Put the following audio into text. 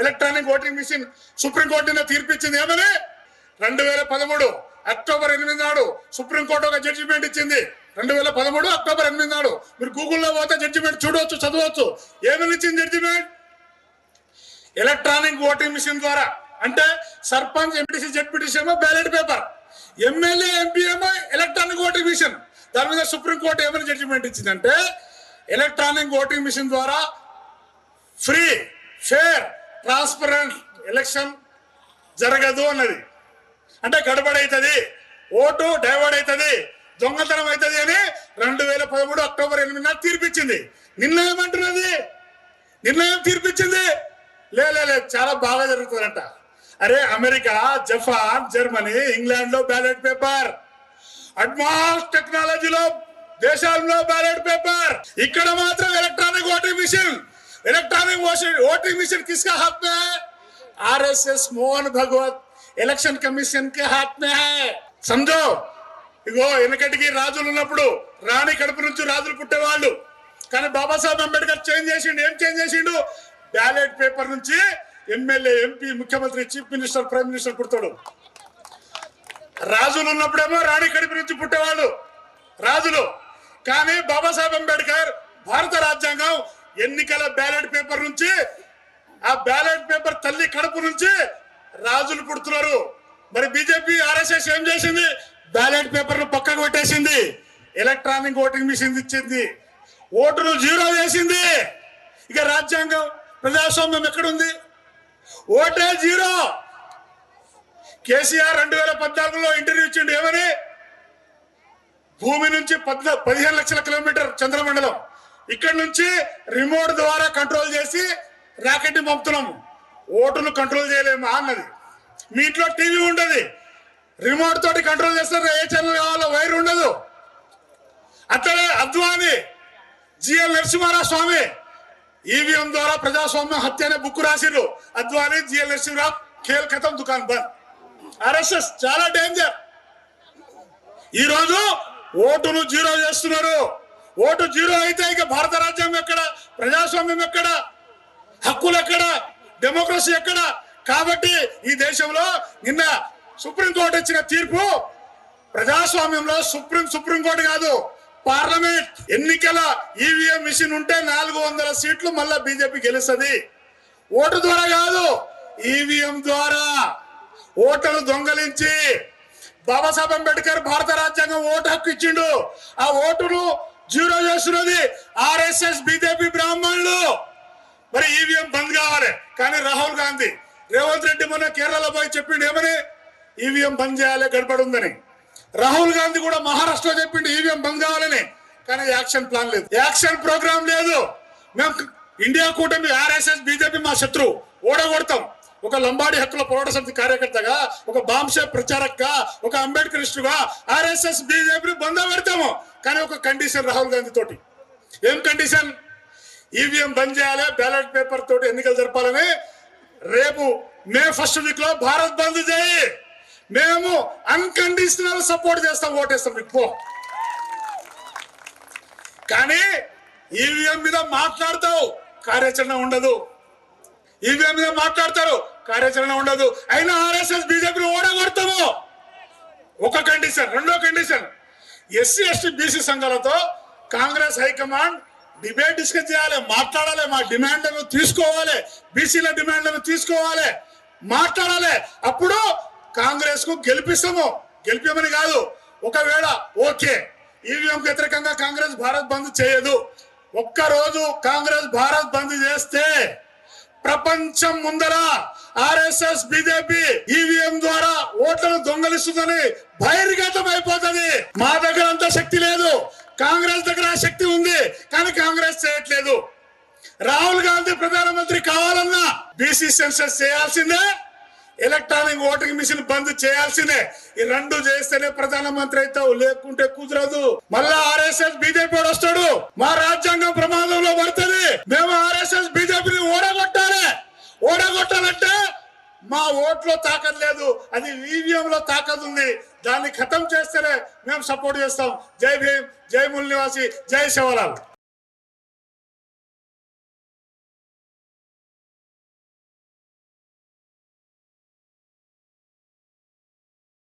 Electronic voting machine supreme court నిన్న తీర్పిచ్చింది. ఏమని? రెండు వేల పదమూడు అక్టోబర్ ఎనిమిది నాడు సుప్రీంకోర్టు ఒక జడ్జిమెంట్ ఇచ్చింది. రెండు వేల పదమూడు అక్టోబర్ ఎనిమిది నాడు. మీరు గూగుల్లో పోతే జడ్జిమెంట్ చూడవచ్చు చదవచ్చు. ఏమని ఇచ్చింది జడ్జిమెంట్ ఎలక్ట్రానిక్ ఓటింగ్ మిషన్ ద్వారా. అంటే సర్పంచ్ ఎంపీసీ జెడ్పీటీసీ ఏమో బ్యాలెట్ పేపర్ ఎమ్మెల్యే ఎంపీ ఏమో ఎలక్ట్రానిక్ ఓటింగ్ మిషన్ దాని మీద సుప్రీంకోర్టు ఏమని జడ్జిమెంట్ ఇచ్చిందంటే ఎలక్ట్రానిక్ ఓటింగ్ మిషన్ ద్వారా ఫ్రీ ఫేర్ ట్రాన్స్పరెంట్ ఎలక్షన్ జరగదు అన్నది. అంటే గడబడైతుంది అవుతుంది ఓటు డైవర్డ్ అవుతుంది దొంగతనం అవుతుంది అని రెండు వేల పదమూడు అక్టోబర్ ఎనిమిదిన తీర్పిచ్చింది. నిన్న అంటున్నది నిర్ణయం తీర్పిచ్చింది? లే చాలా బాగా జరుగుతుందంట. అరే అమెరికా జపాన్ జర్మనీ ఇంగ్లాండ్లో బ్యాలెట్ పేపర్. అడ్వాన్స్ టెక్నాలజీలో దేశాల్లో బ్యాలెట్ పేపర్. ఇక్కడ మాత్రం electronic voting machine electronic voting machine किसका హాత్ में है? ఆర్ఎస్ఎస్ మోహన్ భగవత్ ఎలక్షన్ కమిషన్కి హాత్మే సంజో ఇగో వెనకటికి రాజులు ఉన్నప్పుడు రాణి కడుపు నుంచి రాజులు పుట్టేవాళ్ళు కానీ బాబాసాహెబ్ అంబేద్కర్ చేంజ్ చేసిండు ఏం చేంజ్ చేసిండు? బ్యాలెట్ పేపర్ నుంచి ఎమ్మెల్యే ఎంపీ ముఖ్యమంత్రి చీఫ్ మినిస్టర్ ప్రైమ్ మినిస్టర్ పుడతాడు. రాజులు ఉన్నప్పుడేమో రాణి కడుపు నుంచి పుట్టేవాళ్ళు. రాజులు. కానీ బాబాసాహెబ్ అంబేద్కర్ భారత రాజ్యాంగం ఎన్నికల బ్యాలెట్ పేపర్ నుంచి ఆ బ్యాలెట్ పేపర్ తల్లి కడుపు నుంచి రాజులు పుడుతున్నారు. మరి బీజేపీ ఆర్ఎస్ఎస్ ఏం చేసింది? బ్యాలెట్ పేపర్ను పక్కకు పెట్టేసింది. ఎలక్ట్రానిక్ ఓటింగ్ మిషన్ ఇచ్చింది. ఓటును జీరో చేసింది. ఇక రాజ్యాంగం ప్రజాస్వామ్యం ఎక్కడుంది? ఓటే జీరో. కేసీఆర్ రెండు వేల పద్నాలుగులో ఇంటర్వ్యూ ఇచ్చిండు ఏమని? భూమి నుంచి పద్న పదిహేను లక్షల కిలోమీటర్ చంద్రమండలం. ఇక్కడ నుంచి రిమోట్ ద్వారా కంట్రోల్ చేసి రాకెట్ పంపుతున్నాము. ఓటును కంట్రోల్ చేయలేమా అన్నది. మీ ఇంట్లో టీవీ ఉండదు. రిమోట్ తోటి కంట్రోల్ చేస్తారు ఏ ఛానల్ కావాలో వైర్ ఉండదు. అట్లనే అద్వాని జిఎల్ నరసింహారావు స్వామి ఈవీఎం ద్వారా ప్రజాస్వామ్యం హత్య అనే బుక్ రాసిర్రు. అద్వాని జిఎల్ నరసింహరావు ఖేల్ ఖతం దుకాన్ బంద్. ఆర్ఎస్ఎస్ చాలా డేంజర్ ఈ రోజు ఓటును జీరో చేస్తున్నారు. ఓటు జీరో అయితే ఇక భారత రాజ్యాంగం ఎక్కడ? ప్రజాస్వామ్యం ఎక్కడ? హక్కులు ఎక్కడ? డెమోక్రసీ ఎక్కడ? కాబట్టి ఈ దేశంలో నిన్న సుప్రీంకోర్టు ఇచ్చిన తీర్పు ప్రజాస్వామ్యంలో సుప్రీం సుప్రీంకోర్టు కాదు. పార్లమెంట్ ఎన్నికల ఈవీఎం మిషన్ ఉంటే నాలుగు వందల సీట్లు మళ్ళా బీజేపీ గెలుస్తుంది. ఓటు ద్వారా కాదు ఈవీఎం ద్వారా. ఓటర్లు దొంగలించి బాబాసాహెబ్ అంబేద్కర్ భారత రాజ్యాంగం ఓటు హక్కు ఇచ్చిండు. ఆ ఓటును జీరో చేస్తున్నది ఆర్ఎస్ఎస్ బీజేపీ బ్రాహ్మణులు. మరి ఈవీఎం బంద్ కావాలి. కానీ రాహుల్ గాంధీ రేవంత్ రెడ్డి మొన్న కేరళ పోయి చెప్పిండు ఏమని? ఈవీఎం బంద్ చేయాలి గడపడుందని రాహుల్ గాంధీ కూడా మహారాష్ట్రలో చెప్పిండు ఈవీఎం బంద్ కావాలని. కానీ యాక్షన్ ప్లాన్ లేదు. యాక్షన్ ప్రోగ్రామ్ లేదు. మేము ఇండియా కూటమి ఆర్ఎస్ఎస్ బీజేపీ మా శత్రువు. ఓడగొడతాం. ఒక లంబాడి హక్కుల పోరాట సమితి కార్యకర్తగా ఒక బాంబే ప్రచారక్గా ఒక అంబేద్కరిస్టుగా ఆర్ఎస్ఎస్ బీజేపీ బంద పెడతాము. కానీ ఒక కండిషన్ రాహుల్ గాంధీ తోటి. ఏం కండిషన్ ఈవీఎం బంద్ చేయాలి బ్యాలెట్ పేపర్ తోటి ఎన్నికలు జరపాలని. రేపు మే ఫస్ట్ వీక్లో భారత్ బంద్ చేయి. మేము అన్కండిషనల్ సపోర్ట్ చేస్తాం ఓటేస్తాం. మీకు కానీ ఈవీఎం మీద మాట్లాడతావు. కార్యాచరణ ఉండదు. ఈవీఎం మీద మాట్లాడతారు. కార్యాచరణ ఉండదు. అయినా ఆర్ఎస్ఎస్ బీజేపీని ఓడగొడతాము. ఒక కండిషన్ రెండో కండిషన్. ఎస్సీ ఎస్టీ బీసీ సంఘాలతో కాంగ్రెస్ హైకమాండ్ డిబేట్ డిస్కస్ చేయాలి మాట్లాడాలి. మా డిమాండ్లను తీసుకోవాలి. బీసీల డిమాండ్లను తీసుకోవాలి. మాట్లాడాలి. అప్పుడు కాంగ్రెస్కు గెలిపిస్తాము. గెలిపమని కాదు. ఒకవేళ ఓకే. ఈవీఎం వ్యతిరేకంగా కాంగ్రెస్ భారత్ బంద్ చేయదు. ఒక్క రోజు కాంగ్రెస్ భారత్ బంద్ చేస్తే ప్రపంచం ముందర ఆర్ఎస్ఎస్ బీజేపీ ఈవీఎం ద్వారా ఓట్లను దొంగలిస్తుందని బహిర్గతం అయిపోతుంది మా దగ్గర అంత శక్తి లేదు. కాంగ్రెస్ దగ్గర ఆ శక్తి ఉంది కానీ కాంగ్రెస్ చేయట్లేదు. రాహుల్ గాంధీ ప్రధానమంత్రి కావాలన్నా బీసీ సెన్సెస్ చేయాల్సిందే. ఎలక్ట్రానిక్ ఓటింగ్ మిషన్ బంద్ చేయాల్సిందే. ఈ రెండు చేస్తేనే ప్రధానమంత్రి అవుతావు. లేకుంటే కుదరదు. మళ్ళా ఆర్ఎస్ఎస్ బీజేపీ వస్తాడు. మా రాజ్యాంగం ప్రమాదంలో పడుతుంది. మేము ఆర్ఎస్ఎస్ బీజేపీని ఓడగొట్టాలి. ఓడగొట్టాలంటే మా ఓట్లో తాకత్ లేదు. అది ఈవీఎం లో తాకత్ ఉంది. దాన్ని ఖతం చేస్తేనే మేము సపోర్ట్ చేస్తాం. జై భీమ్ జై ముల్ నివాసి జై శివలాల్.